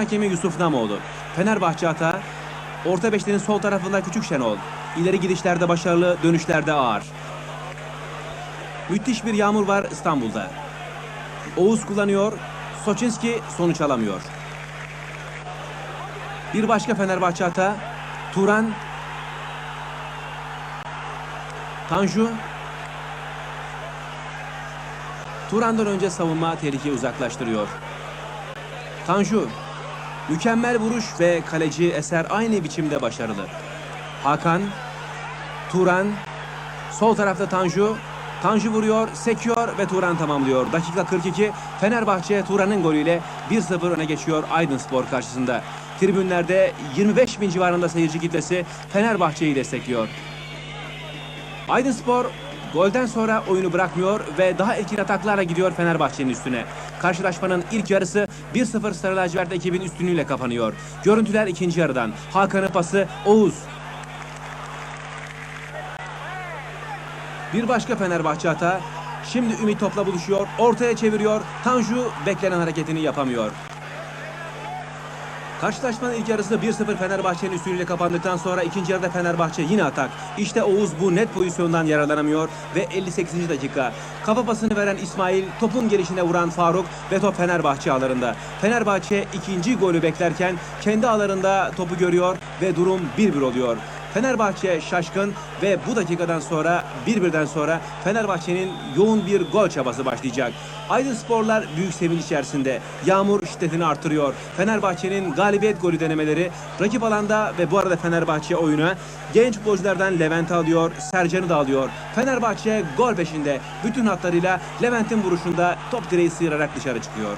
Hakemi Yusuf Namoğlu. Fenerbahçe hata. Orta beşlerin sol tarafında Küçük Şenol. İleri gidişlerde başarılı, dönüşlerde ağır. Müthiş bir yağmur var İstanbul'da. Oğuz kullanıyor. Soçinski sonuç alamıyor. Bir başka Fenerbahçe hata. Turan. Tanju. Turan'dan önce savunma tehlikeyi uzaklaştırıyor. Tanju. Mükemmel vuruş ve kaleci Eser aynı biçimde başarılı. Hakan. Turan. Sol tarafta Tanju. Tanju vuruyor, sekiyor ve Turan tamamlıyor. Dakika 42 Fenerbahçe Turan'ın golüyle 1-0 öne geçiyor Aydınspor karşısında. Tribünlerde 25 bin civarında seyirci kitlesi Fenerbahçe'yi destekliyor. Aydınspor golden sonra oyunu bırakmıyor ve daha etkili ataklarla gidiyor Fenerbahçe'nin üstüne. Karşılaşmanın ilk yarısı 1-0 Sarı Lacivert ekibin üstünlüğüyle kapanıyor. Görüntüler ikinci yarıdan. Hakan'ın pası Oğuz. Bir başka Fenerbahçe hata. Şimdi Ümit topla buluşuyor. Ortaya çeviriyor. Tanju beklenen hareketini yapamıyor. Karşılaşmanın ilk yarısı 1-0 Fenerbahçe'nin üstünlüğüyle kapandıktan sonra ikinci yarıda Fenerbahçe yine atak. İşte Oğuz bu net pozisyondan yararlanamıyor ve 58. dakika. Kafa pasını veren İsmail, topun gelişine vuran Faruk ve top Fenerbahçe ağlarında. Fenerbahçe ikinci golü beklerken kendi ağlarında topu görüyor ve durum 1-1 oluyor. Fenerbahçe şaşkın ve bu dakikadan sonra bir birden sonra Fenerbahçe'nin yoğun bir gol çabası başlayacak. Aydınsporlar büyük sevinç içerisinde. Yağmur şiddetini artırıyor. Fenerbahçe'nin galibiyet golü denemeleri rakip alanda ve bu arada Fenerbahçe oyunu genç futbolculardan Levent'i alıyor, Sercan'ı da alıyor. Fenerbahçe gol peşinde. Bütün hatlarıyla Levent'in vuruşunda top direği sıyırarak dışarı çıkıyor.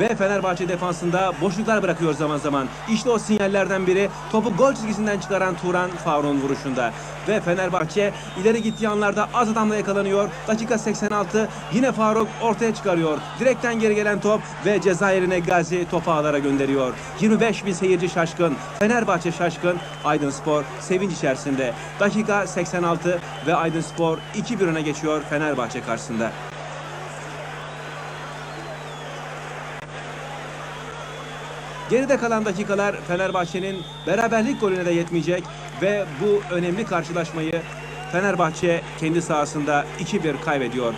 Ve Fenerbahçe defansında boşluklar bırakıyor zaman zaman. İşte o sinyallerden biri topu gol çizgisinden çıkaran Turan Faruk'un vuruşunda. Ve Fenerbahçe ileri gittiği anlarda az adamla yakalanıyor. Dakika 86 yine Faruk ortaya çıkarıyor. Direkten geri gelen top ve Cezayir'ine Gazi topu ağlara gönderiyor. 25 bin seyirci şaşkın. Fenerbahçe şaşkın. Aydınspor sevinç içerisinde. Dakika 86 ve Aydınspor 2-1 öne geçiyor Fenerbahçe karşısında. Geride kalan dakikalar Fenerbahçe'nin beraberlik golüne de yetmeyecek ve bu önemli karşılaşmayı Fenerbahçe kendi sahasında 2-1 kaybediyor.